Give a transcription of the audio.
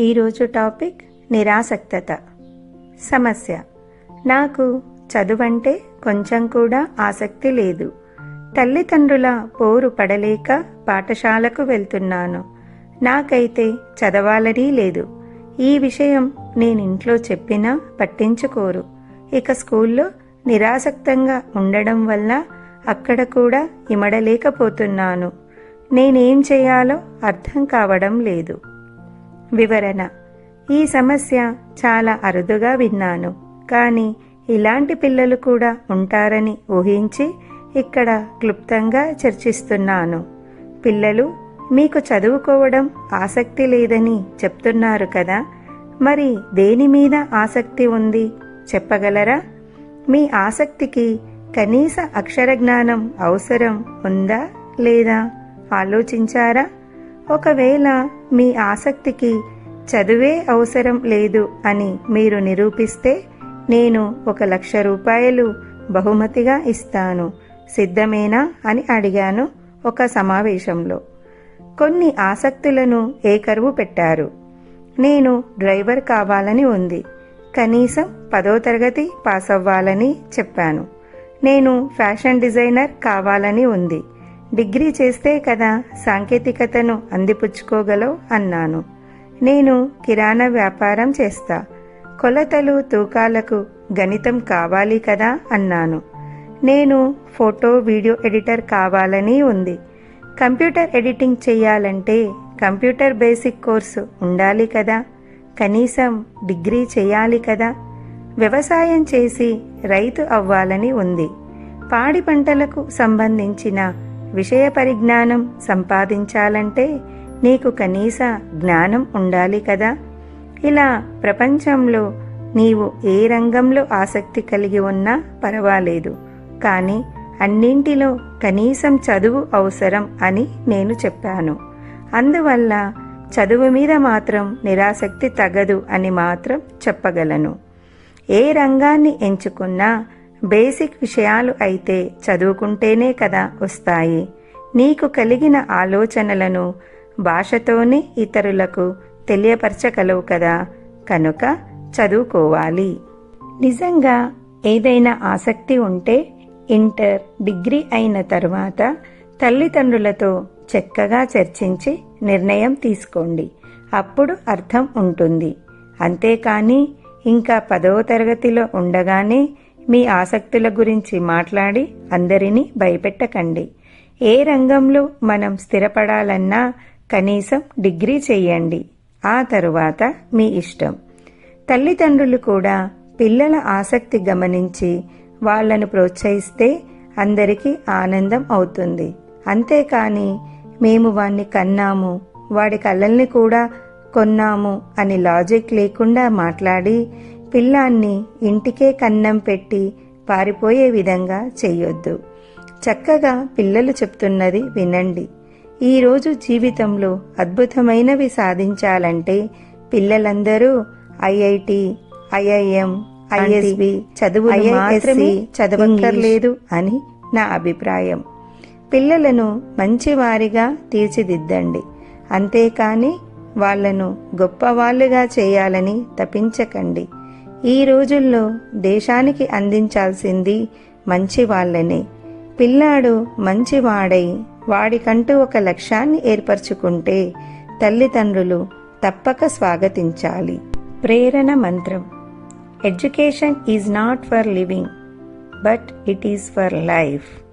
ఈరోజు టాపిక్ నిరాసక్తత. సమస్య. నాకు చదువంటే కొంచెం కూడా ఆసక్తి లేదు. తల్లిదండ్రుల పోరు పడలేక పాఠశాలకు వెళ్తున్నాను. నాకైతే చదవాలని లేదు. ఈ విషయం నేను ఇంట్లో చెప్పినా పట్టించుకోరు. ఇక స్కూల్లో నిరాసక్తంగా ఉండడం వల్ల అక్కడ కూడా ఇమడలేకపోతున్నాను. నేనేం చేయాలో అర్థం కావడం లేదు. వివరణ. ఈ సమస్య చాలా అరుదుగా విన్నాను. కానీ ఇలాంటి పిల్లలు కూడా ఉంటారని ఊహించి ఇక్కడ క్లుప్తంగా చర్చిస్తున్నాను. పిల్లలు మీకు చదువుకోవడం ఆసక్తి లేదని చెప్తున్నారు కదా? మరి దేని మీద ఆసక్తి ఉంది? చెప్పగలరా? మీ ఆసక్తికి కనీస అక్షర జ్ఞానం అవసరం ఉందా లేదా? ఆలోచించారా? ఒకవేళ మీ ఆసక్తికి చదువే అవసరం లేదు అని మీరు నిరూపిస్తే నేను ఒక లక్ష రూపాయలు బహుమతిగా ఇస్తాను. సిద్ధమేనా? అని అడిగాను ఒక సమావేశంలో. కొన్ని ఆసక్తులను ఏకరువు పెట్టారు. నేను డ్రైవర్ కావాలని ఉంది. కనీసం పదో తరగతి పాస్ అవ్వాలని చెప్పాను. నేను ఫ్యాషన్ డిజైనర్ కావాలని ఉంది. డిగ్రీ చేస్తే కదా సాంకేతికతను అందిపుచ్చుకోగలవు అన్నాను. నేను కిరాణా వ్యాపారం చేస్తా. కొలతలు తూకాలకు గణితం కావాలి కదా అన్నాను. నేను ఫోటో వీడియో ఎడిటర్ కావాలని ఉంది. కంప్యూటర్ ఎడిటింగ్ చేయాలంటే కంప్యూటర్ బేసిక్ కోర్సు ఉండాలి కదా. కనీసం డిగ్రీ చేయాలి కదా. వ్యవసాయం చేసి రైతు అవ్వాలని ఉంది. పాడి పంటలకు సంబంధించిన విషయ పరిజ్ఞానం సంపాదించాలంటే నీకు కనీస జ్ఞానం ఉండాలి కదా. ఇలా ప్రపంచంలో నీవు ఏ రంగంలో ఆసక్తి కలిగి ఉన్నా పర్వాలేదు. కానీ అన్నింటిలో కనీసం చదువు అవసరం అని నేను చెప్పాను. అందువల్ల చదువు మీద మాత్రం నిరాసక్తి తగదు అని మాత్రం చెప్పగలను. ఏ రంగాన్ని ఎంచుకున్నా బేసిక్ విషయాలు అయితే చదువుకుంటేనే కదా వస్తాయి. నీకు కలిగిన ఆలోచనలను భాషతోనే ఇతరులకు తెలియపరచగలవు కదా. కనుక చదువుకోవాలి. నిజంగా ఏదైనా ఆసక్తి ఉంటే ఇంటర్ డిగ్రీ అయిన తరువాత తల్లిదండ్రులతో చక్కగా చర్చించి నిర్ణయం తీసుకోండి. అప్పుడు అర్థం ఉంటుంది. అంతేకాని ఇంకా పదవ తరగతిలో ఉండగానే మీ ఆసక్తుల గురించి మాట్లాడి అందరినీ భయపెట్టకండి. ఏ రంగంలో మనం స్థిరపడాలన్నా కనీసం డిగ్రీ చేయండి. ఆ తరువాత మీ ఇష్టం. తల్లిదండ్రులు కూడా పిల్లల ఆసక్తి గమనించి వాళ్ళను ప్రోత్సహిస్తే అందరికీ ఆనందం అవుతుంది. అంతేకాని మేము వాణ్ణి కన్నాము వాడి కళ్ళల్ని కూడా కొన్నాము అని లాజిక్ లేకుండా మాట్లాడి పిల్లాన్ని ఇంటికే కన్నం పెట్టి పారిపోయే విధంగా చెయ్యొద్దు చక్కగా పిల్లలు చెప్తున్నది వినండి. ఈరోజు జీవితంలో అద్భుతమైనవి సాధించాలంటే పిల్లలందరూ ఐఐటి ఐఐఎం ఐఎస్బి చదువు మాత్రమే చదవక్కర్లేదు అని నా అభిప్రాయం. పిల్లలను మంచివారిగా తీర్చిదిద్దండి. అంతేకాని వాళ్ళను గొప్పవాళ్ళుగా చేయాలని తపించకండి ఈ రోజుల్లో దేశానికి అందించాల్సింది మంచి వాళ్ళనే పిల్లాడు మంచివాడై వాడికంటూ ఒక లక్ష్యాన్ని ఏర్పరచుకుంటే తల్లిదండ్రులు తప్పక స్వాగతించాలి. ప్రేరణ మంత్రం. Education is not for living but it is for life